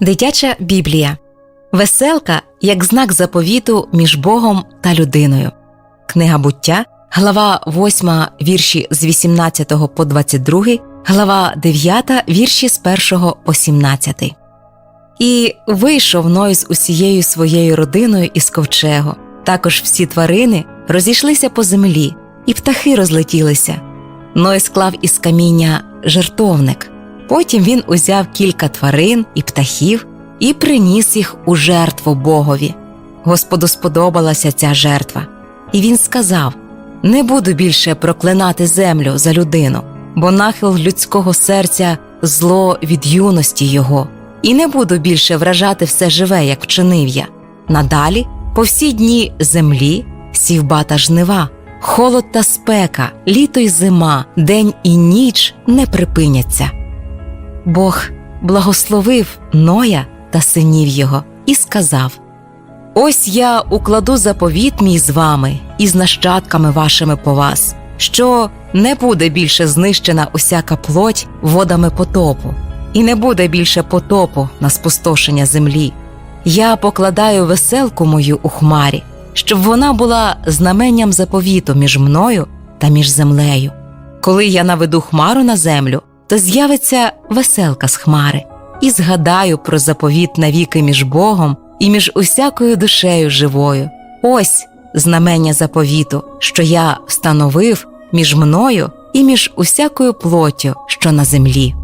Дитяча Біблія Веселка як знак заповіту між Богом та людиною. Книга буття, глава 8, вірші з 18 по 22, глава 9, вірші з 1 по 17. І вийшов Ной з усією своєю родиною із ковчегу. Також всі тварини розійшлися по землі, і птахи розлетілися. Ной склав із каміння жертовник. Потім він узяв кілька тварин і птахів і приніс їх у жертву Богові. Господу сподобалася ця жертва, і він сказав: Не буду більше проклинати землю за людину, бо нахил людського серця зло від юності його, і не буду більше вражати все живе, як вчинив я. Надалі, по всі дні землі, сівба та жнива, холод та спека, літо й зима, день і ніч не припиняться. Бог благословив Ноя та синів його і сказав: Ось я укладу заповіт мій з вами і з нащадками вашими по вас, що не буде більше знищена усяка плоть водами потопу, і не буде більше потопу на спустошення землі. Я покладаю веселку мою у хмарі, щоб вона була знаменням заповіту між мною та між землею. Коли я наведу хмару на землю, то з'явиться веселка з хмари, і згадаю про заповіт навіки між Богом і між усякою душею живою. Ось знамення заповіту, що я встановив між мною і між усякою плоттю, що на землі.